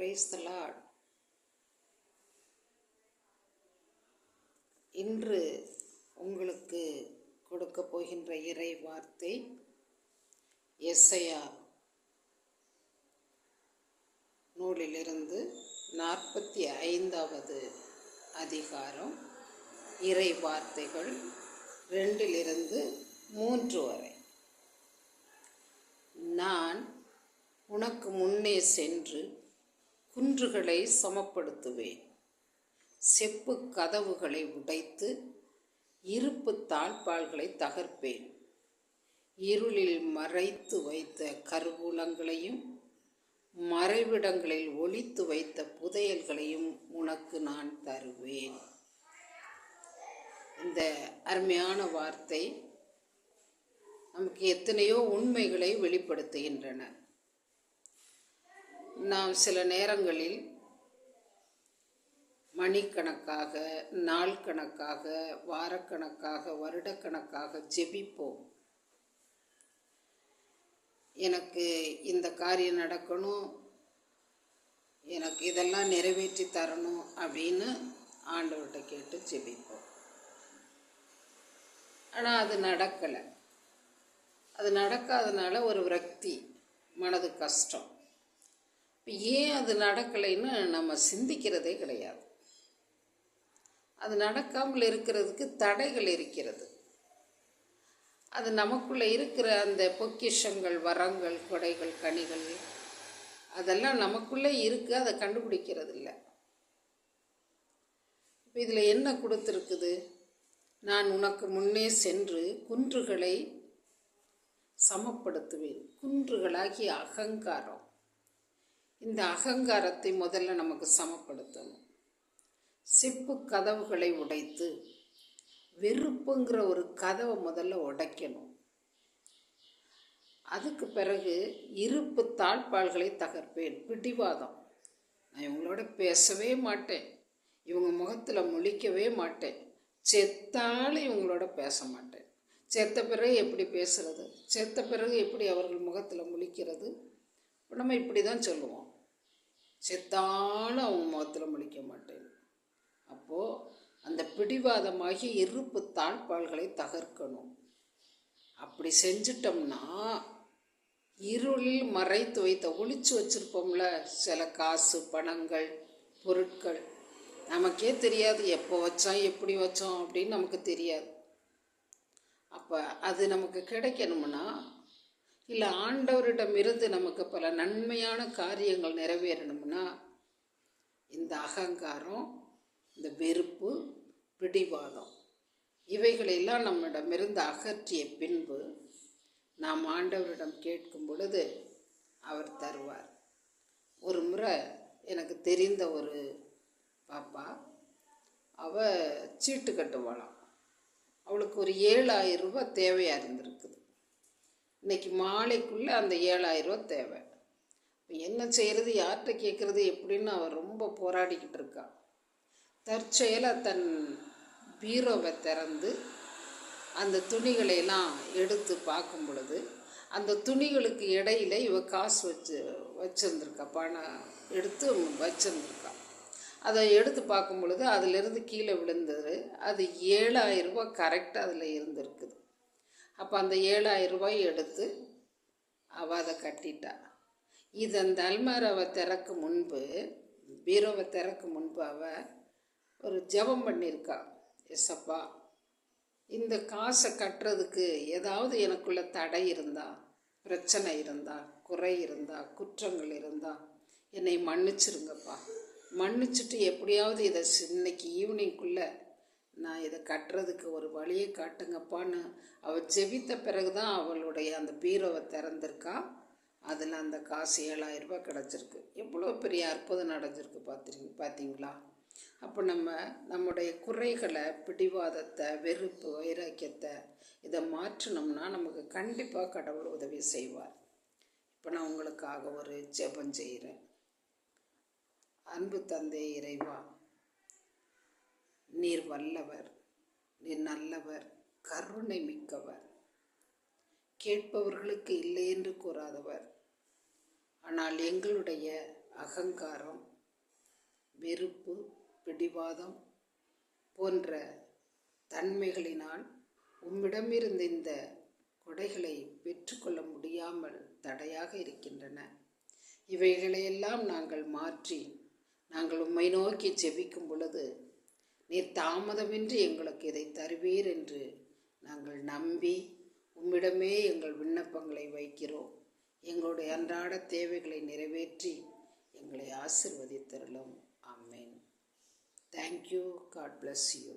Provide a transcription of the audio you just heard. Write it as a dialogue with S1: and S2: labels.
S1: Praise the Lord இன்று உங்களுக்கு கொடுக்க போகின்ற இறை வார்த்தை எஸ்ஐயா நூலிலிருந்து நாற்பத்தி ஐந்தாவது அதிகாரம் இறை வார்த்தைகள் ரெண்டிலிருந்து மூன்று வரை. நான் உனக்கு முன்னே சென்று குன்றுகளை சமப்படுத்துவேன். செப்பு கதவுகளை உடைத்து இருப்பு தாழ்பால்களை தகர்ப்பேன். இருளில் மறைத்து வைத்த கருவூலங்களையும் மறைவிடங்களில் ஒளித்து வைத்த புதையல்களையும் உனக்கு நான் தருவேன். இந்த அருமையான வார்த்தை நமக்கு எத்தனையோ உண்மைகளை வெளிப்படுத்துகின்றன. நாம் சில நேரங்களில் மணிக்கணக்காக நாள் கணக்காக வாரக்கணக்காக வருடக்கணக்காக ஜெபிப்போம். எனக்கு இந்த காரியம் நடக்கணும் எனக்கு இதெல்லாம் நிறைவேற்றி தரணும் அப்படின்னு ஆண்டவர்கிட்ட கேட்டு ஜெபிப்போம். ஆனால் அது நடக்கலை. அது நடக்காதனால ஒரு விரக்தி மனது கஷ்டம். ஏன் அது நடக்கலைன்னு நம்ம சிந்திக்கிறதே கிடையாது. அது நடக்காமல் இருக்கிறதுக்கு தடைகள் இருக்கிறது. அது நமக்குள்ளே இருக்கிற அந்த பொக்கிஷங்கள் வரங்கள் கொடைகள் கனிகள் அதெல்லாம் நமக்குள்ளே இருக்குது அதை கண்டுபிடிக்கிறது இல்லை இப்போ இதில் என்ன கொடுத்துருக்குது? நான் உனக்கு முன்னே சென்று குன்றுகளை சமப்படுத்துவேன். குன்றுகளாகிய அகங்காரம். இந்த அகங்காரத்தை முதல்ல நமக்கு சமப்படுத்தணும். செப்பு கதவுகளை உடைத்து வெறுப்புங்கிற ஒரு கதவை முதல்ல உடைக்கணும். அதுக்கு பிறகு இருப்பு தாழ்பால்களை தகர்ப்பேன். பிடிவாதம். நான் இவங்களோட பேசவே மாட்டேன். இவங்க முகத்தில் முழிக்கவே மாட்டேன். செத்தாலும் இவங்களோட பேச மாட்டேன். செத்த பிறகு எப்படி பேசுறது? செத்த பிறகு எப்படி அவர்கள் முகத்தில் முழிக்கிறது? நம்ம இப்படி தான் சொல்லுவோம். செத்தாலும் அவங்க முகத்தில் முழிக்க மாட்டேன். அப்போது அந்த பிடிவாதமாகி இருப்பு தாழ்பால்களை தகர்க்கணும். அப்படி செஞ்சிட்டோம்னா இருளில் மறைத்து வைத்த ஒளிச்சு வச்சுருப்போம்ல சில காசு பணங்கள் பொருட்கள். நமக்கே தெரியாது எப்போ வச்சோம் எப்படி வச்சோம் அப்படின்னு நமக்கு தெரியாது. அப்போ அது நமக்கு கிடைக்கணும்னா இல்லை ஆண்டவரிடமிருந்து நமக்கு பல நன்மையான காரியங்கள் நிறைவேறணும்னா இந்த அகங்காரம் இந்த வெறுப்பு பிடிவாதம் இவைகளெல்லாம் நம்மிடமிருந்து அகற்றிய பின்பு நாம் ஆண்டவரிடம் கேட்கும் பொழுது அவர் தருவார். ஒரு முறை எனக்கு தெரிந்த ஒரு பாப்பா அவ சீட்டு கட்டுவாளாம். அவளுக்கு ஒரு ஏழாயிரம் ரூபாய் தேவையாக இருந்திருக்குது. இன்னைக்கு மாலைக்குள்ளே அந்த ஏழாயிரம் ரூபா தேவை. இப்போ என்ன செய்கிறது யார்கிட்ட கேட்குறது? எப்படின்னு அவள் ரொம்ப போராடிக்கிட்டு இருக்கா. தற்செயலாக தன் பீரோவை திறந்து அந்த துணிகளையெல்லாம் எடுத்து பார்க்கும் பொழுது அந்த துணிகளுக்கு இடையில இவ காசு வச்சு வச்சுருந்துருக்கா. பணம் எடுத்து வச்சுருந்துருக்கா. அதை எடுத்து பார்க்கும் பொழுது அதிலிருந்து கீழே விழுந்தது. அது ஏழாயிரம் ரூபாய் கரெக்டாக அதில் இருந்திருக்குது. அப்போ அந்த ஏழாயிரம் ரூபாய் எடுத்து அவள் அதை கட்டிட்டா. இது அந்த அல்மாராவை திறக்கு முன்பு பீரோவை திறக்கு முன்பு அவள் ஒரு ஜெபம் பண்ணியிருக்கா. எஸ்அப்பா இந்த காசை கட்டுறதுக்கு ஏதாவது எனக்குள்ள தடை இருந்தா பிரச்சனை இருந்தா குறை இருந்தா குற்றங்கள் இருந்தா என்னை மன்னிச்சிருங்கப்பா. மன்னிச்சுட்டு எப்படியாவது இதை இன்னைக்கு ஈவினிங்குள்ளே நான் இதை கட்டுறதுக்கு ஒரு வழியை காட்டுங்கப்பான்னு அவள் ஜெபித்த பிறகு தான் அவளுடைய அந்த பீரோவை திறந்திருக்கா. அதில் அந்த காசு ஏழாயிரம் ரூபாய் கிடச்சிருக்கு. எவ்வளோ பெரிய அற்புதம் நடந்திருக்கு பார்த்துருங்க பார்த்தீங்களா அப்போ நம்ம நம்முடைய குறைகளை பிடிவாதத்தை வெறுப்பு வைராக்கியத்தை இதை மாற்றினோம்னா நமக்கு கண்டிப்பாக கடவுள் உதவி செய்வார். இப்போ நான் உங்களுக்காக ஒரு ஜெபம் செய்கிறேன் அன்பு தந்தை இறைவா நீர் வல்லவர் நீர் நல்லவர் கருணை மிக்கவர். கேட்பவர்களுக்கு இல்லை என்று கூறாதவர். ஆனால் எங்களுடைய அகங்காரம் வெறுப்பு பிடிவாதம் போன்ற தன்மைகளினால் உம்மிடமிருந்து இந்த கொடைகளை பெற்றுக்கொள்ள முடியாமல் தடையாக இருக்கின்றன. இவைகளையெல்லாம் நாங்கள் மாற்றி நாங்கள் உம்மை நோக்கி ஜெபிக்கும் பொழுது நீர் தாமதமின்றி எங்களுக்கு இதை தருவீர் என்று நாங்கள் நம்பி உம்மிடமே எங்கள் விண்ணப்பங்களை வைக்கிறோம். எங்களுடைய அன்றாட தேவைகளை நிறைவேற்றி எங்களை ஆசிர்வதித்தருளும். Amen thank you God bless you